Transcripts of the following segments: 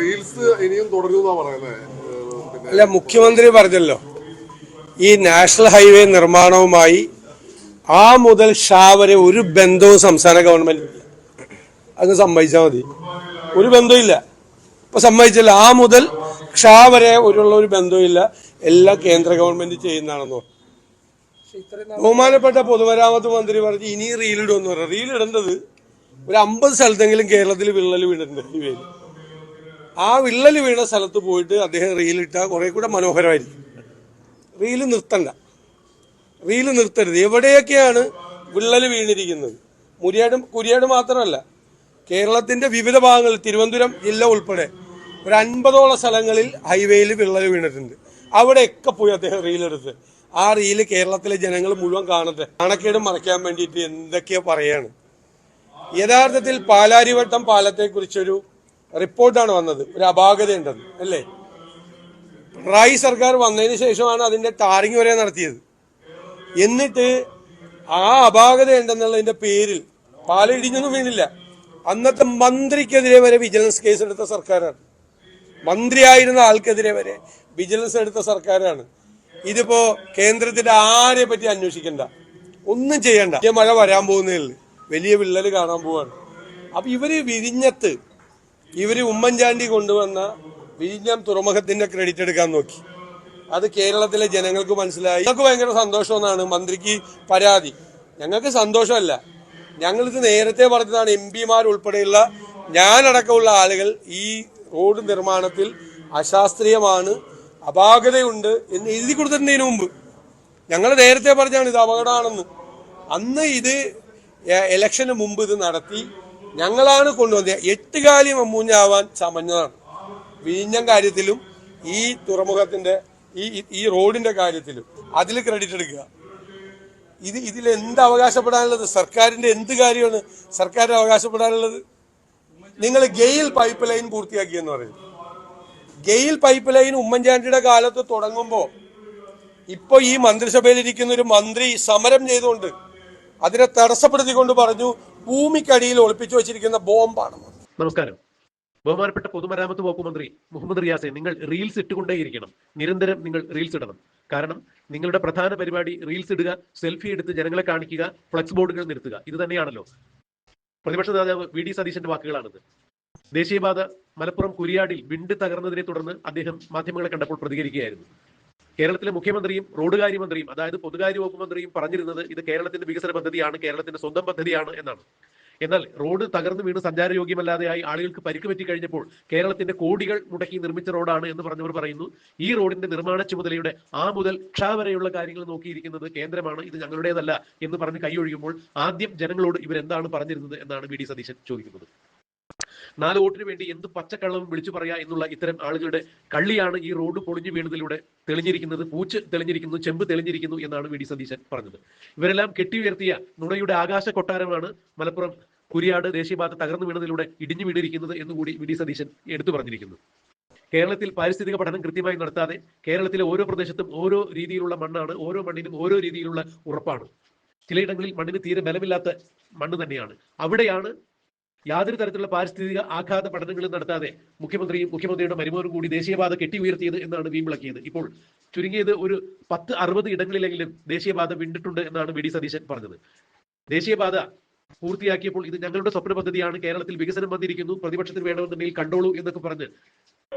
Reels ഇനിയും തുടരുന്നാ പറയുന്നത് അല്ല മുഖ്യമന്ത്രി പറഞ്ഞല്ലോ. ഈ നാഷണൽ ഹൈവേ നിർമ്മാണവുമായി ആ മുതൽ ഷാ വരെ ഒരു ബന്ധവും സംസ്ഥാന ഗവൺമെന്റ് ഇല്ല. അങ്ങ് സമ്മതിച്ചാൽ മതി. ഒരു ബന്ധമില്ല ഇപ്പൊ സമ്മതിച്ചില്ല. ആ മുതൽ ഷാ വരെ ഒരുള്ള ഒരു ബന്ധമില്ല എല്ലാ കേന്ദ്ര ഗവൺമെന്റ് ചെയ്യുന്നതാണെന്ന് ബഹുമാനപ്പെട്ട പൊതുമരാമത്ത് മന്ത്രി പറഞ്ഞ് ഇനി റീലിടുമെന്ന് പറഞ്ഞു. റീൽ ഇടേണ്ടത് ഒരു അമ്പത് സ്ഥലത്തെങ്കിലും കേരളത്തിൽ വിള്ളൽ വീണിട്ടുണ്ട് ഹൈവേയിൽ. ആ വിള്ളൽ വീണ സ്ഥലത്ത് പോയിട്ട് അദ്ദേഹം റീലിട്ടാൽ കുറെ കൂടെ മനോഹരമായിരിക്കും. റീൽ നിർത്തണ്ട. റീൽ നിർത്തരുത്. എവിടെയൊക്കെയാണ് വിള്ളൽ വീണിരിക്കുന്നത്? മുരിയാട് കുരിയാട് മാത്രമല്ല. കേരളത്തിന്റെ വിവിധ ഭാഗങ്ങളിൽ തിരുവനന്തപുരം ജില്ല ഉൾപ്പെടെ ഒരു അൻപതോളം സ്ഥലങ്ങളിൽ ഹൈവേയിൽ വിള്ളൽ വീണിട്ടുണ്ട്. അവിടെയൊക്കെ പോയി അദ്ദേഹം റീലെടുത്ത് ആ റീൽ കേരളത്തിലെ ജനങ്ങൾ മുഴുവൻ കാണട്ടെ. നാണക്കേട് മറയ്ക്കാൻ വേണ്ടിയിട്ട് എന്തൊക്കെയോ പറയാണ്. യഥാർത്ഥത്തിൽ പാലാരിവട്ടം പാലത്തെക്കുറിച്ചൊരു റിപ്പോർട്ടാണ് വന്നത്. ഒരു അപാകതയുണ്ടെന്ന് അല്ലേ? പിണറായി സർക്കാർ വന്നതിന് ശേഷമാണ് അതിന്റെ ടാറിങ് വരെ നടത്തിയത്. എന്നിട്ട് ആ അപാകത ഉണ്ടെന്നുള്ളതിന്റെ പേരിൽ പാലിടിഞ്ഞൊന്നും വീണില്ല. അന്നത്തെ മന്ത്രിക്കെതിരെ വരെ വിജിലൻസ് കേസ് എടുത്ത സർക്കാരാണ്. മന്ത്രിയായിരുന്ന ആൾക്കെതിരെ വരെ വിജിലൻസ് എടുത്ത സർക്കാരാണ്. ഇതിപ്പോ കേന്ദ്രത്തിന്റെ ആരെ പറ്റി അന്വേഷിക്കണ്ട. ഒന്നും ചെയ്യണ്ട. മഴ വരാൻ പോകുന്നേ വലിയ വിള്ളൽ കാണാൻ പോവാണ്. അപ്പൊ ഇവർ വിരിഞ്ഞത്ത് ഇവർ ഉമ്മൻചാണ്ടി കൊണ്ടുവന്ന വിഴിഞ്ഞം തുറമുഖത്തിന്റെ ക്രെഡിറ്റ് എടുക്കാൻ നോക്കി. അത് കേരളത്തിലെ ജനങ്ങൾക്ക് മനസ്സിലായി. ഞങ്ങൾക്ക് ഭയങ്കര സന്തോഷമെന്നാണ് മന്ത്രിക്ക് പരാതി. ഞങ്ങൾക്ക് സന്തോഷമല്ല. ഞങ്ങൾക്ക് നേരത്തെ പറഞ്ഞതാണ് എം പിമാർ ഉൾപ്പെടെയുള്ള ഞാനടക്കമുള്ള ആളുകൾ ഈ റോഡ് നിർമ്മാണത്തിൽ അശാസ്ത്രീയമാണ് അപാകതയുണ്ട് എന്ന് എഴുതി കൊടുത്തിട്ടുണ്ടതിന് മുമ്പ്. ഞങ്ങൾ നേരത്തെ പറഞ്ഞാണ് ഇത് അപകടമാണെന്ന്. അന്ന് ഇത് ഇലക്ഷന് മുമ്പ് ഇത് നടത്തി. ഞങ്ങളാണ് കൊണ്ടുവന്നത്. എട്ടുകാലി മമ്മൂഞ്ഞാവാൻ ചമഞ്ഞതാണ് വിഴിഞ്ഞം കാര്യത്തിലും ഈ തുറമുഖത്തിന്റെ ഈ ഈ- റോഡിന്റെ കാര്യത്തിലും അതിൽ ക്രെഡിറ്റ് എടുക്കുക. ഇത് ഇതിൽ എന്ത് അവകാശപ്പെടാനുള്ളത്? സർക്കാരിന്റെ എന്ത് കാര്യമാണ് സർക്കാർ അവകാശപ്പെടാനുള്ളത്? നിങ്ങൾ ഗെയിൽ പൈപ്പ് ലൈൻ പൂർത്തിയാക്കിയെന്ന് പറയും. ഗെയിൽ പൈപ്പ് ലൈൻ ഉമ്മൻചാണ്ടിയുടെ കാലത്ത് തുടങ്ങുമ്പോൾ ഇപ്പൊ ഈ മന്ത്രിസഭയിലിരിക്കുന്ന ഒരു മന്ത്രി സമരം ചെയ്തുകൊണ്ട് അതിനെ തടസ്സപ്പെടുത്തിക്കൊണ്ട് പറഞ്ഞു ഭൂമിക്കടിയിൽ ഒളിപ്പിച്ചു വെച്ചിരിക്കുന്ന ബോംബാണെന്ന് നമസ്കാരം. ബഹുമാനപ്പെട്ട പൊതുമരാമത്ത് വകുപ്പ് മന്ത്രി മുഹമ്മദ് റിയാസെ നിങ്ങൾ റീൽസ് ഇട്ടുകൊണ്ടേയിരിക്കണം. നിരന്തരം നിങ്ങൾ റീൽസ് ഇടണം. കാരണം നിങ്ങളുടെ പ്രധാന പരിപാടി റീൽസ് ഇടുക സെൽഫി എടുത്ത് ജനങ്ങളെ കാണിക്കുക ഫ്ലക്സ് ബോർഡുകൾ നിർത്തുക ഇത് തന്നെയാണല്ലോ. പ്രതിപക്ഷ നേതാവ് വി ഡി സതീശന്റെ വാക്കുകളാണിത്. ദേശീയപാത മലപ്പുറം കുരിയാടിൽ വിണ്ട് തകർന്നതിനെ തുടർന്ന് അദ്ദേഹം മാധ്യമങ്ങളെ കണ്ടപ്പോൾ പ്രതികരിക്കുകയായിരുന്നു. കേരളത്തിലെ മുഖ്യമന്ത്രിയും റോഡ് കാര്യമന്ത്രിയും അതായത് പൊതുകാര്യ വകുപ്പ് മന്ത്രിയും പറഞ്ഞിരുന്നത് ഇത് കേരളത്തിന്റെ വികസന പദ്ധതിയാണ് കേരളത്തിന്റെ സ്വന്തം പദ്ധതിയാണ് എന്നാണ്. എന്നാൽ റോഡ് തകർന്നു വീണ് സഞ്ചാരയോഗ്യമല്ലാതെയായി ആളുകൾക്ക് പരിക്ക് പറ്റി കഴിഞ്ഞപ്പോൾ കേരളത്തിന്റെ കോടികൾ മുടക്കി നിർമ്മിച്ച റോഡാണ് എന്ന് പറഞ്ഞവർ പറയുന്നു. ഈ റോഡിന്റെ നിർമ്മാണ ചുമതലയുടെ ആ മുതൽ ക്ഷ വരെയുള്ള കാര്യങ്ങൾ നോക്കിയിരിക്കുന്നത് കേന്ദ്രമാണ് ഇത് ഞങ്ങളുടേതല്ല എന്ന് പറഞ്ഞ് കൈയൊഴിയുമ്പോൾ ആദ്യം ജനങ്ങളോട് ഇവരെന്താണ് പറഞ്ഞിരുന്നത് എന്നാണ് വി ഡി സതീശൻ ചോദിക്കുന്നത്. നാല് വോട്ടിന് വേണ്ടി എന്ത് പച്ചക്കള്ളവും വിളിച്ചു പറയാ എന്നുള്ള ഇത്തരം ആളുകളുടെ കള്ളിയാണ് ഈ റോഡ് പൊളിഞ്ഞു വീണതിലൂടെ തെളിഞ്ഞിരിക്കുന്നത് പൂച്ച് തെളിഞ്ഞിരിക്കുന്നു ചെമ്പ് തെളിഞ്ഞിരിക്കുന്നു എന്നാണ് വി ഡി സതീശൻ പറഞ്ഞത്. ഇവരെല്ലാം കെട്ടിയുയർത്തിയ നുണയുടെ ആകാശ കൊട്ടാരമാണ് മലപ്പുറം കുരിയാട് ദേശീയപാത തകർന്നു വീണതിലൂടെ ഇടിഞ്ഞു വീണിരിക്കുന്നത് എന്നുകൂടി വി ഡി സതീശൻ എടുത്തു പറഞ്ഞിരിക്കുന്നു. കേരളത്തിൽ പാരിസ്ഥിതിക പഠനം കൃത്യമായി നടത്താതെ കേരളത്തിലെ ഓരോ പ്രദേശത്തും ഓരോ രീതിയിലുള്ള മണ്ണാണ് ഓരോ മണ്ണിനും ഓരോ രീതിയിലുള്ള ഉറപ്പാണ്. ചിലയിടങ്ങളിൽ മണ്ണിന് തീരെ ബലമില്ലാത്ത മണ്ണ് തന്നെയാണ്. അവിടെയാണ് യാതൊരു തരത്തിലുള്ള പാരിസ്ഥിതിക ആഘാത പഠനങ്ങളും നടത്താതെ മുഖ്യമന്ത്രിയും മുഖ്യമന്ത്രിയുടെ മരുമോനും കൂടി ദേശീയപാത കെട്ടി ഉയർത്തിയത് എന്നാണ് വീമ്പിളക്കിയത് ഇപ്പോൾ ചുരുങ്ങിയത് ഒരു പത്ത് അറുപത് ഇടങ്ങളിലെങ്കിലും ദേശീയപാത വിണ്ടിട്ടുണ്ട് എന്നാണ് വി ഡി സതീശൻ പറഞ്ഞത്. ദേശീയപാത പൂർത്തിയാക്കിയപ്പോൾ ഇത് ഞങ്ങളുടെ സ്വപ്ന പദ്ധതിയാണ്. കേരളത്തിൽ വികസനം വന്നിരിക്കുന്നു. പ്രതിപക്ഷത്തിന് വേണമെന്നുണ്ടെങ്കിൽ കണ്ടോളൂ എന്നൊക്കെ പറഞ്ഞ്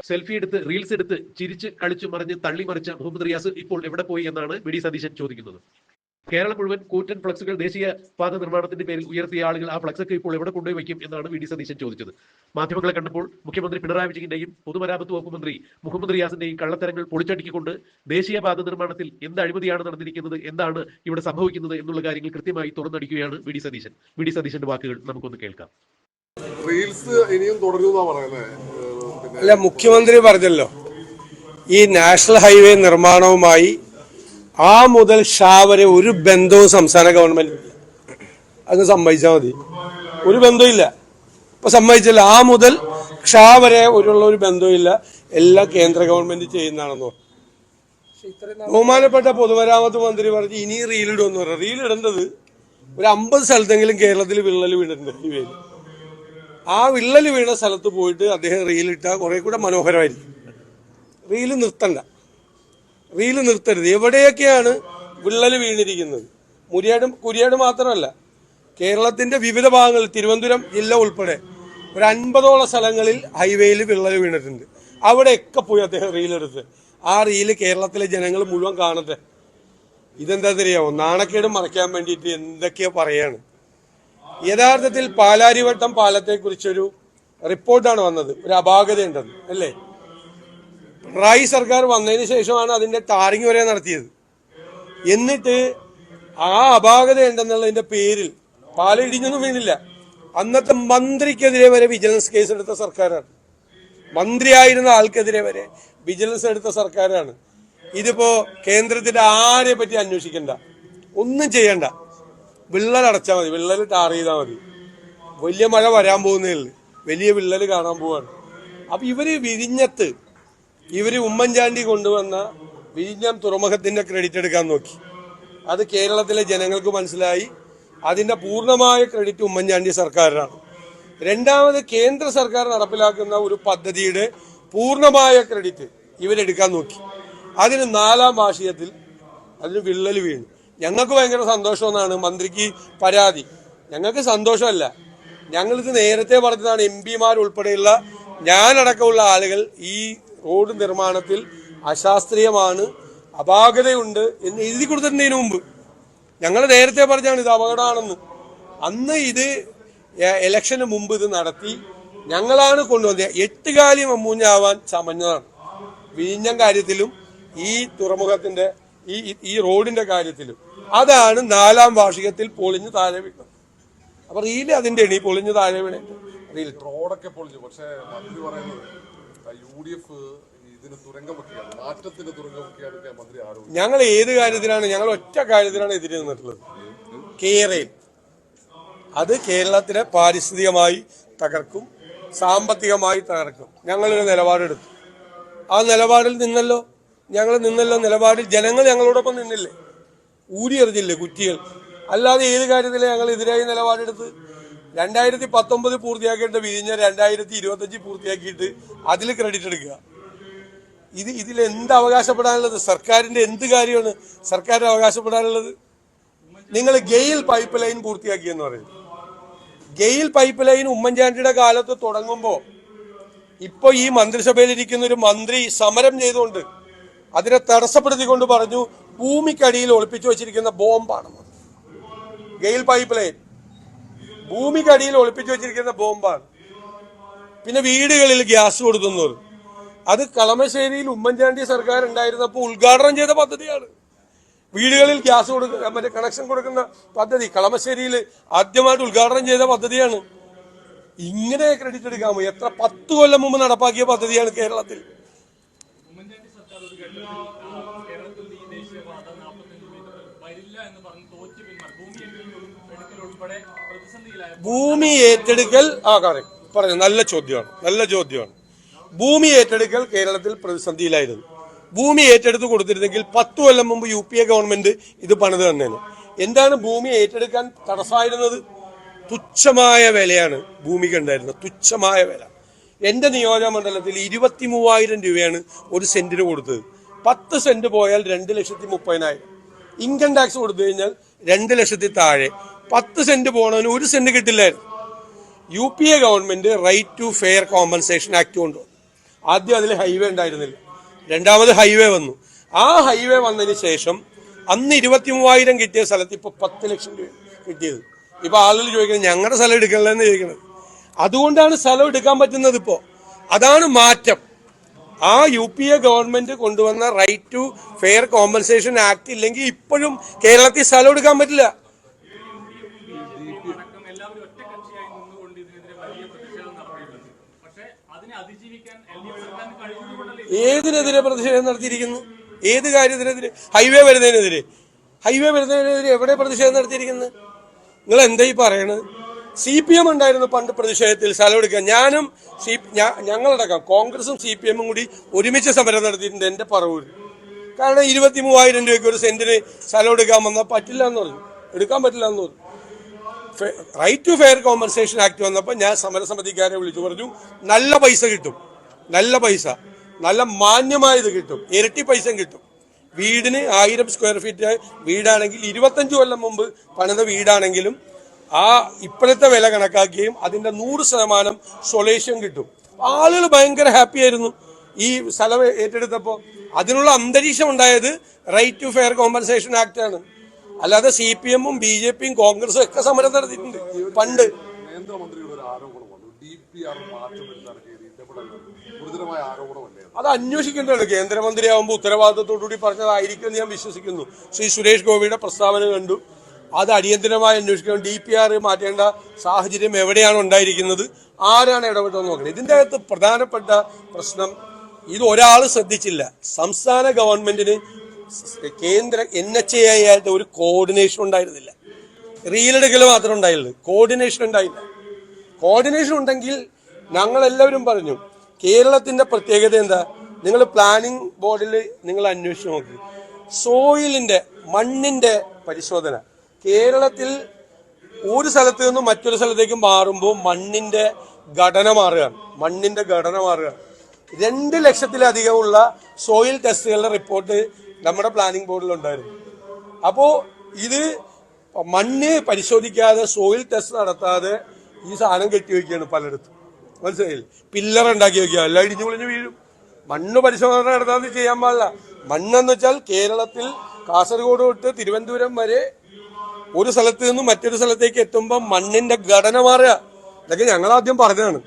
സെൽഫി എടുത്ത് റീൽസ് എടുത്ത് ചിരിച്ച് കളിച്ചു മറിഞ്ഞ് തള്ളി മറിച്ച മുഹമ്മദ് റിയാസ് ഇപ്പോൾ എവിടെ പോയി എന്നാണ് വി ഡി സതീശൻ ചോദിക്കുന്നത്. കേരളം മുഴുവൻ കൂറ്റൻ ഫ്ലക്സുകൾ ദേശീയ പാത നിർമ്മാണത്തിന്റെ പേരിൽ ഉയർത്തിയ ആളുകൾ ആ ഫ്ലക്സൊക്കെ ഇപ്പോൾ എവിടെ കൊണ്ടുപോയി വയ്ക്കും എന്നാണ് വി ഡി സതീശൻ ചോദിച്ചത്. മാധ്യമങ്ങളെ കണ്ടപ്പോൾ മുഖ്യമന്ത്രി പിണറായി വിജയന്റെയും പൊതുമരാമത്ത് വകുപ്പ് മന്ത്രി മുഹമ്മദ് റിയാസിന്റെയും കള്ളത്തരങ്ങൾ പൊളിച്ചടിക്കൊണ്ട് ദേശീയ പാത നിർമ്മാണത്തിൽ എന്ത് അഴിമതിയാണ് നടന്നിരിക്കുന്നത് എന്താണ് ഇവിടെ സംഭവിക്കുന്നത് എന്നുള്ള കാര്യങ്ങൾ കൃത്യമായി തുറന്നടിക്കുകയാണ് V D Satheesan. V D സതീശന്റെ വാക്കുകൾ നമുക്കൊന്ന് കേൾക്കാം. റീൽസ് ഇനിയും പറയുന്നത് ഏഹ് അല്ല മുഖ്യമന്ത്രി പറഞ്ഞല്ലോ ഈ നാഷണൽ ഹൈവേ നിർമ്മാണവുമായി ആ മുതൽ ഷാ വരെ ഒരു ബന്ധവും സംസ്ഥാന ഗവൺമെന്റ് ഇല്ല. അങ്ങ് സമ്മതിച്ചാൽ മതി. ഒരു ബന്ധമില്ല ഇപ്പൊ സമ്മതിച്ചില്ല. ആ മുതൽ ഷാ വരെ ഒരുള്ള ഒരു ഇല്ല. എല്ലാം കേന്ദ്ര ഗവൺമെന്റ് ചെയ്യുന്നതാണെന്ന് ബഹുമാനപ്പെട്ട പൊതുമരാമത്ത് മന്ത്രി പറഞ്ഞു ഇനി റീൽ ഇടുമെന്ന് പറഞ്ഞു. റീലിടേണ്ടത് ഒരു അമ്പത് സ്ഥലത്തെങ്കിലും കേരളത്തിൽ വിള്ളൽ വീണിട്ടുണ്ട് ഹൈവേയിൽ ആ വിള്ളൽ വീണ സ്ഥലത്ത് പോയിട്ട് അദ്ദേഹം റീലിട്ടാൽ കുറെ കൂടെ മനോഹരമായിരിക്കും. റീൽ നിർത്തണ്ട. റീൽ നിർത്തരുത്. എവിടെയൊക്കെയാണ് വിള്ളൽ വീണിരിക്കുന്നത്? മുരിയാട് കുരിയാട് മാത്രമല്ല കേരളത്തിന്റെ വിവിധ ഭാഗങ്ങളിൽ തിരുവനന്തപുരം ജില്ല ഉൾപ്പെടെ ഒരു അൻപതോളം സ്ഥലങ്ങളിൽ ഹൈവേയിൽ വിള്ളൽ വീണിട്ടുണ്ട്. അവിടെയൊക്കെ പോയി അദ്ദേഹം റീലെടുത്ത് ആ റീൽ കേരളത്തിലെ ജനങ്ങൾ മുഴുവൻ കാണട്ടെ. ഇതെന്താ അറിയാമോ നാണക്കേട് മറയ്ക്കാൻ വേണ്ടിയിട്ട് എന്തൊക്കെയോ പറയാണ്. യഥാർത്ഥത്തിൽ പാലാരിവട്ടം പാലത്തെക്കുറിച്ചൊരു റിപ്പോർട്ടാണ് വന്നത്. ഒരു അപാകതയുണ്ടെന്ന് അല്ലേ? പിണറായി സർക്കാർ വന്നതിന് ശേഷമാണ് അതിന്റെ ടാറിങ് വരെ നടത്തിയത്. എന്നിട്ട് ആ അപാകത ഉണ്ടെന്നുള്ളതിന്റെ പേരിൽ പാല ഇടിഞ്ഞൊന്നും വീണില്ല. അന്നത്തെ മന്ത്രിക്കെതിരെ വരെ വിജിലൻസ് കേസ് എടുത്ത സർക്കാരാണ്. മന്ത്രിയായിരുന്ന ആൾക്കെതിരെ വരെ വിജിലൻസ് എടുത്ത സർക്കാരാണ്. ഇതിപ്പോ കേന്ദ്രത്തിന്റെ ആരെ പറ്റി അന്വേഷിക്കണ്ട. ഒന്നും ചെയ്യണ്ട. വിള്ളൽ അടച്ചാൽ മതി. വിള്ളൽ ടാർ ചെയ്താൽ മതി. വലിയ മഴ വരാൻ പോകുന്നേ വലിയ വിള്ളൽ കാണാൻ പോവാണ്. അപ്പൊ ഇവർ വിഴിഞ്ഞത്ത് ഇവർ ഉമ്മൻചാണ്ടി കൊണ്ടുവന്ന വിഴിഞ്ഞം തുറമുഖത്തിന്റെ ക്രെഡിറ്റ് എടുക്കാൻ നോക്കി. അത് കേരളത്തിലെ ജനങ്ങൾക്ക് മനസ്സിലായി. അതിന്റെ പൂർണമായ ക്രെഡിറ്റ് ഉമ്മൻചാണ്ടി സർക്കാരിനാണ്. രണ്ടാമത് കേന്ദ്ര സർക്കാർ നടപ്പിലാക്കുന്ന ഒരു പദ്ധതിയുടെ പൂർണമായ ക്രെഡിറ്റ് ഇവരെടുക്കാൻ നോക്കി. അതിന് നാലാം വാർഷികത്തിൽ അതിന് വിള്ളൽ വീണു. ഞങ്ങൾക്ക് ഭയങ്കര സന്തോഷമെന്നാണ് മന്ത്രിക്ക് പരാതി. ഞങ്ങൾക്ക് സന്തോഷമല്ല. ഞങ്ങളിത് നേരത്തെ പറഞ്ഞതാണ് എം പിമാർ ഉൾപ്പെടെയുള്ള ഞാനടക്കമുള്ള ആളുകൾ ഈ റോഡ് നിർമ്മാണത്തിൽ അശാസ്ത്രീയമാണ് അപാകതയുണ്ട് എന്ന് എഴുതി കൊടുത്തിട്ടുണ്ടതിന് മുമ്പ്. ഞങ്ങൾ നേരത്തെ പറഞ്ഞാണ് ഇത് അപകടമാണെന്ന്. അന്ന് ഇത് ഇലക്ഷന് മുമ്പ് ഇത് നടത്തി ഞങ്ങളാണ് കൊണ്ടുവന്നത്. എട്ടുകാലി മമ്മൂഞ്ഞാവാൻ ചമഞ്ഞതാണ്. വിഴിഞ്ഞം കാര്യത്തിലും ഈ തുറമുഖത്തിന്റെ ഈ ഈ- റോഡിന്റെ കാര്യത്തിലും. അതാണ് നാലാം വാർഷികത്തിൽ പൊളിഞ്ഞ് താഴെ വീണത്. അപ്പൊ റീൽ അതിന്റെ എണി പൊളിഞ്ഞ് താഴെ വീണേ റീൽ റോഡൊക്കെ പൊളിഞ്ഞു. പക്ഷേ ഞങ്ങൾ ഏത് കാര്യത്തിലാണ് ഞങ്ങൾ ഒറ്റ കാര്യത്തിലാണ് എതിരെ നിന്നിട്ടുള്ളത് കേരയിൽ അത് കേരളത്തിലെ പാരിസ്ഥിതികമായി തകർക്കും സാമ്പത്തികമായി തകർക്കും. ഞങ്ങളൊരു നിലപാടെടുത്തു. ആ നിലപാടിൽ നിന്നല്ലോ ഞങ്ങൾ നിന്നല്ലോ നിലപാടിൽ ജനങ്ങൾ ഞങ്ങളോടൊപ്പം നിന്നില്ലേ? ഊരി എറിഞ്ഞില്ലേ കുറ്റികൾ? അല്ലാതെ ഏത് കാര്യത്തിലെ ഞങ്ങൾ എതിരായി നിലപാടെടുത്ത്? രണ്ടായിരത്തി പത്തൊമ്പത് പൂർത്തിയാക്കേണ്ട വിരിഞ്ഞ രണ്ടായിരത്തി ഇരുപത്തഞ്ച് പൂർത്തിയാക്കിയിട്ട് അതിൽ ക്രെഡിറ്റ് എടുക്കുക. ഇത് ഇതിൽ എന്ത് അവകാശപ്പെടാനുള്ളത്? സർക്കാരിന്റെ എന്ത് കാര്യമാണ് സർക്കാരിന് അവകാശപ്പെടാനുള്ളത്? നിങ്ങൾ ഗെയിൽ പൈപ്പ് ലൈൻ പൂർത്തിയാക്കിയെന്ന് പറയും. ഗെയിൽ പൈപ്പ് ലൈൻ ഉമ്മൻചാണ്ടിയുടെ കാലത്ത് തുടങ്ങുമ്പോൾ ഇപ്പൊ ഈ മന്ത്രിസഭയിലിരിക്കുന്ന ഒരു മന്ത്രി സമരം ചെയ്തുകൊണ്ട് അതിനെ തടസ്സപ്പെടുത്തിക്കൊണ്ട് പറഞ്ഞു ഭൂമിക്കടിയിൽ ഒളിപ്പിച്ചു വെച്ചിരിക്കുന്ന ബോംബാണെന്ന് ഗെയിൽ പൈപ്പ് ലൈൻ ഭൂമിക്കടിയിൽ ഒളിപ്പിച്ചു വെച്ചിരിക്കുന്ന ബോംബാണ്. പിന്നെ വീടുകളിൽ ഗ്യാസ് കൊടുക്കുന്നത്. അത് കളമശ്ശേരിയിൽ ഉമ്മൻചാണ്ടി സർക്കാർ ഉണ്ടായിരുന്നപ്പോൾ ഉദ്ഘാടനം ചെയ്ത പദ്ധതിയാണ്. വീടുകളിൽ ഗ്യാസ് കൊടുക്കുന്ന മറ്റേ കണക്ഷൻ കൊടുക്കുന്ന പദ്ധതി കളമശ്ശേരിയിൽ ആദ്യമായിട്ട് ഉദ്ഘാടനം ചെയ്ത പദ്ധതിയാണ്. ഇങ്ങനെ ക്രെഡിറ്റ് എടുക്കാമോ എത്ര പത്ത് കൊല്ലം മുമ്പ് നടപ്പാക്കിയ പദ്ധതിയാണ് കേരളത്തിൽ ഈ ദേശീയപാത നാൽപ്പത്തഞ്ച് മീറ്റർ വരില്ല എന്ന് പറഞ്ഞ് തോറ്റു പിന്മാറി ഭൂമി എടുക്കൽ ഉൾപ്പെടെ പ്രതിസന്ധിയിലായ ഭൂമി ഏറ്റെടുക്കൽ ആ കാര്യം പറഞ്ഞു നല്ല ചോദ്യമാണ് നല്ല ചോദ്യമാണ്. ഭൂമി ഏറ്റെടുക്കൽ കേരളത്തിൽ പ്രതിസന്ധിയിലായിരുന്നു. ഭൂമി ഏറ്റെടുത്ത് കൊടുത്തിരുന്നെങ്കിൽ പത്ത് കൊല്ലം മുമ്പ് യു പി എ ഗവൺമെന്റ് ഇത് പണിത് തന്നേനെ. എന്താണ് ഭൂമി ഏറ്റെടുക്കാൻ തടസ്സമായിരുന്നത്? തുച്ഛമായ വിലയാണ് ഭൂമിക്ക് ഉണ്ടായിരുന്നത്. തുച്ഛമായ വില. എന്റെ നിയോജക മണ്ഡലത്തിൽ ഇരുപത്തി മൂവായിരം രൂപയാണ് ഒരു സെന്റിന് കൊടുത്തത്. പത്ത് സെന്റ് പോയാൽ രണ്ട് ലക്ഷത്തി മുപ്പതിനായിരം. ഇൻകം ടാക്സ് കൊടുത്തു കഴിഞ്ഞാൽ രണ്ട് ലക്ഷത്തി താഴെ. പത്ത് സെന്റ് പോണവന് ഒരു cent കിട്ടില്ലായിരുന്നു. U P A government right to fair compensation act കൊണ്ടുവന്നു. ആദ്യം അതിൽ ഹൈവേ ഉണ്ടായിരുന്നില്ല. രണ്ടാമത് ഹൈവേ വന്നു. ആ ഹൈവേ വന്നതിന് ശേഷം അന്ന് ഇരുപത്തി മൂവായിരം കിട്ടിയ സ്ഥലത്ത് ഇപ്പൊ പത്ത് ലക്ഷം രൂപ കിട്ടിയത്. ഇപ്പൊ ആളുകൾ ചോദിക്കുന്നത് ഞങ്ങളുടെ സ്ഥലം എടുക്കണല്ലെന്ന് ചോദിക്കുന്നത്. അതുകൊണ്ടാണ് സ്ഥലം എടുക്കാൻ പറ്റുന്നത് ഇപ്പോ. അതാണ് മാറ്റം. ആ യു പി എ ഗവൺമെന്റ് കൊണ്ടുവന്ന right to fair compensation act ഇല്ലെങ്കിൽ ഇപ്പോഴും കേരളത്തിൽ സ്ഥലം എടുക്കാൻ പറ്റില്ല അടക്കം എല്ലാവരും ഒറ്റക്കക്ഷിയായി നിന്നുകൊണ്ട് ഇതിനെതിരെ വലിയ പ്രതിഷേധം നടത്തിയിട്ടുണ്ട് പക്ഷേ അതിനെ അതിജീവിക്കാൻ എൽ ഡി എഫ് സർക്കാരിന് കഴിയുന്നതുകൊണ്ടല്ലേ ഏതിനെതിരെ പ്രതിഷേധം നടത്തിയിരിക്കുന്നു? ഏത് കാര്യത്തിനെതിരെ? ഹൈവേ വരുന്നതിനെതിരെ. ഹൈവേ വരുന്നതിനെതിരെ എവിടെ പ്രതിഷേധം നടത്തിയിരിക്കുന്നത് നിങ്ങൾ എന്താ ഈ പറയണത്? സി പി എം ഉണ്ടായിരുന്നു പണ്ട് പ്രതിഷേധത്തിൽ സ്ഥലം എടുക്കാൻ. ഞാനും സി ഞങ്ങളടക്കം കോൺഗ്രസും സി പി എമ്മും കൂടി ഒരുമിച്ച് സമരം നടത്തിയിട്ടുണ്ട് എന്റെ പറവൂർ കാരണം ഇരുപത്തി മൂവായിരം രൂപയ്ക്ക് ഒരു സെന്റിന് സ്ഥലം എടുക്കാൻ വന്നാൽ പറ്റില്ല എന്ന് പറഞ്ഞു. എടുക്കാൻ പറ്റില്ല എന്ന് പറഞ്ഞു. Right to fair compensation act വന്നപ്പോൾ ഞാൻ സമരസമിതിക്കാരെ വിളിച്ചു പറഞ്ഞു നല്ല പൈസ കിട്ടും. നല്ല പൈസ. നല്ല മാന്യമായത് കിട്ടും. ഇരട്ടി പൈസ കിട്ടും. വീടിന് ആയിരം സ്ക്വയർ ഫീറ്റ് വീടാണെങ്കിൽ ഇരുപത്തഞ്ച് കൊല്ലം മുമ്പ് പണിത വീടാണെങ്കിലും ആ ഇപ്പോഴത്തെ വില കണക്കാക്കുകയും അതിന്റെ നൂറ് ശതമാനം സൊലേഷൻ കിട്ടും. ആളുകൾ ഭയങ്കര ഹാപ്പി ആയിരുന്നു. ഈ സ്ഥലം ഏറ്റെടുത്തപ്പോൾ അതിനുള്ള അന്തരീക്ഷം ഉണ്ടായത് right to fair compensation act ആണ്. അല്ലാതെ സി പി എമ്മും ബി ജെ പിയും കോൺഗ്രസും ഒക്കെ സമരം നടത്തിയിട്ടുണ്ട്. പണ്ട് ഡി പി ആർ മാറ്റം അത്? അന്വേഷിക്കേണ്ടതാണ്. കേന്ദ്രമന്ത്രിയാവുമ്പോൾ ഉത്തരവാദിത്തത്തോടുകൂടി പറഞ്ഞതായിരിക്കും എന്ന് ഞാൻ വിശ്വസിക്കുന്നു. ശ്രീ സുരേഷ് ഗോപിയുടെ പ്രസ്താവന കണ്ടു. അത് അടിയന്തരമായി അന്വേഷിക്കണം. ഡി പി ആർ മാറ്റേണ്ട സാഹചര്യം എവിടെയാണ് ഉണ്ടായിരിക്കുന്നത്? ആരാണ് ഇടപെട്ടതെന്ന് നോക്കണം. ഇതിന്റെ അകത്ത് പ്രധാനപ്പെട്ട പ്രശ്നം ഇത് ഒരാൾ ശ്രദ്ധിച്ചില്ല. സംസ്ഥാന ഗവൺമെന്റിന് കേന്ദ്ര എൻ എച്ച് എ ആയിട്ട് ഒരു കോർഡിനേഷൻ ഉണ്ടായിരുന്നില്ല. റീലെടുക്കൽ മാത്രമേ ഉണ്ടായുള്ളൂ. കോർഡിനേഷൻ ഉണ്ടായില്ല. കോർഡിനേഷൻ ഉണ്ടെങ്കിൽ ഞങ്ങൾ എല്ലാവരും പറഞ്ഞു കേരളത്തിന്റെ പ്രത്യേകത എന്താ? നിങ്ങൾ പ്ലാനിംഗ് ബോർഡിൽ നിങ്ങൾ അന്വേഷിച്ച് നോക്കി. സോയിലിന്റെ മണ്ണിന്റെ പരിശോധന. കേരളത്തിൽ ഒരു സ്ഥലത്ത് നിന്നും മറ്റൊരു സ്ഥലത്തേക്ക് മാറുമ്പോൾ മണ്ണിന്റെ ഘടന മാറുകയാണ്. മണ്ണിന്റെ ഘടന മാറുകയാണ്. രണ്ട് ലക്ഷത്തിലധികമുള്ള സോയിൽ ടെസ്റ്റുകളുടെ റിപ്പോർട്ട് നമ്മുടെ പ്ലാനിംഗ് ബോർഡിൽ ഉണ്ടായിരുന്നു. അപ്പോ ഇത് മണ്ണ് പരിശോധിക്കാതെ സോയിൽ ടെസ്റ്റ് നടത്താതെ ഈ സാധനം കെട്ടിവെക്കുകയാണ് പലയിടത്തും. മനസ്സിലായില്ലേ? പില്ലർ ഉണ്ടാക്കി വെക്കുക. എല്ലാം ഇടിഞ്ഞു പൊളിഞ്ഞു വീഴും. മണ്ണ് പരിശോധന നടത്താതെ ചെയ്യാൻ പാടില്ല. മണ്ണെന്ന് വെച്ചാൽ കേരളത്തിൽ കാസർഗോഡ് തൊട്ട് തിരുവനന്തപുരം വരെ ഒരു സ്ഥലത്ത് നിന്ന് മറ്റൊരു സ്ഥലത്തേക്ക് എത്തുമ്പോൾ മണ്ണിന്റെ ഘടന മാറുക. ഇതൊക്കെ ഞങ്ങൾ ആദ്യം പറഞ്ഞതാണ്.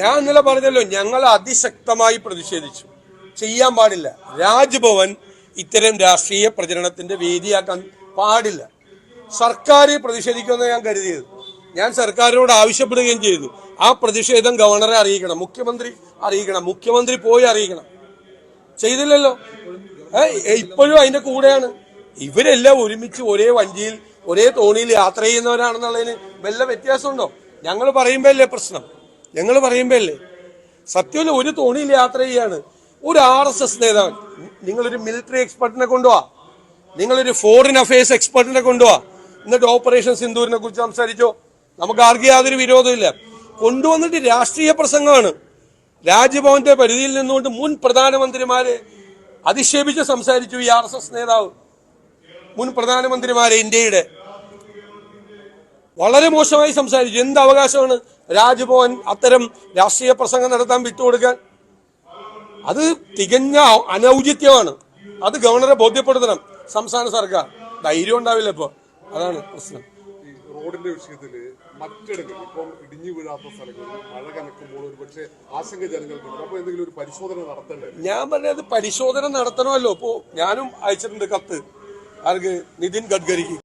ഞാൻ ഇന്നലെ പറഞ്ഞല്ലോ ഞങ്ങൾ അതിശക്തമായി പ്രതിഷേധിച്ചു. ചെയ്യാൻ പാടില്ല. രാജ്ഭവൻ ഇത്തരം രാഷ്ട്രീയ പ്രചരണത്തിന്റെ വേദിയാക്കാൻ പാടില്ല. സർക്കാർ പ്രതിഷേധിക്കുമെന്ന് ഞാൻ കരുതിയത്. ഞാൻ സർക്കാരിനോട് ആവശ്യപ്പെടുകയും ചെയ്തു. ആ പ്രതിഷേധം ഗവർണറെ അറിയിക്കണം മുഖ്യമന്ത്രി അറിയിക്കണം മുഖ്യമന്ത്രി പോയി അറിയിക്കണം. ചെയ്തില്ലല്ലോ. ഇപ്പോഴും അതിന്റെ കൂടെയാണ്. ഇവരെല്ലാം ഒരുമിച്ച് ഒരേ വണ്ടിയിൽ ഒരേ തോണിയിൽ യാത്ര ചെയ്യുന്നവരാണെന്നുള്ളതിന് വല്ല വ്യത്യാസമുണ്ടോ? ഞങ്ങൾ പറയുമ്പോഴല്ലേ പ്രശ്നം? ഞങ്ങൾ പറയുമ്പോഴല്ലേ സത്യമല്ല ഒരു തോണിയിൽ യാത്ര ചെയ്യാണ്. ഒരു ആർ എസ് എസ് നേതാവ്. നിങ്ങളൊരു മിലിറ്ററി എക്സ്പെർട്ടിനെ കൊണ്ടുപോവാ നിങ്ങളൊരു ഫോറിൻ അഫയേഴ്സ് എക്സ്പെർട്ടിനെ കൊണ്ടുപോവാ എന്നിട്ട് ഓപ്പറേഷൻ സിന്ദൂരിനെ കുറിച്ച് സംസാരിച്ചോ. നമുക്ക് ആർക്കും യാതൊരു വിരോധമില്ല കൊണ്ടുവന്നിട്ട് രാഷ്ട്രീയ പ്രസംഗമാണ്. രാജ്ഭവന്റെ പരിധിയിൽ നിന്നുകൊണ്ട് മുൻ പ്രധാനമന്ത്രിമാരെ അധിക്ഷേപിച്ച് സംസാരിച്ചു ഈ ആർ എസ് എസ് നേതാവ്. മുൻ പ്രധാനമന്ത്രിമാരെ ഇന്ത്യയുടെ. വളരെ മോശമായി സംസാരിച്ചു. എന്ത് അവകാശമാണ് രാജ്ഭവൻ അത്തരം രാഷ്ട്രീയ പ്രസംഗം നടത്താൻ വിട്ടുകൊടുക്കാൻ? അത് തികഞ്ഞ അനൗചിത്യമാണ്. അത് ഗവർണറെ ബോധ്യപ്പെടുത്തണം. സംസ്ഥാന സർക്കാർ. ധൈര്യം ഉണ്ടാവില്ല ഇപ്പൊ. അതാണ് പ്രശ്നം. റോഡിന്റെ വിഷയത്തിൽ മറ്റിടങ്ങളിൽ ഇപ്പം ഇടിഞ്ഞു വീഴാത്ത സ്ഥലങ്ങളിൽ മഴ കനക്കുമ്പോൾ ഒരു പക്ഷേ ആശങ്ക ജനങ്ങൾക്ക് അപ്പൊ എന്തെങ്കിലും ഒരു പരിശോധന നടത്തണ്ടേ? ഞാൻ പറഞ്ഞത് പരിശോധന നടത്തണമല്ലോ. ഇപ്പോ ഞാനും അയച്ചിട്ടുണ്ട് കത്ത്. ആർക്ക്? നിതിൻ ഗഡ്കരിക്ക്.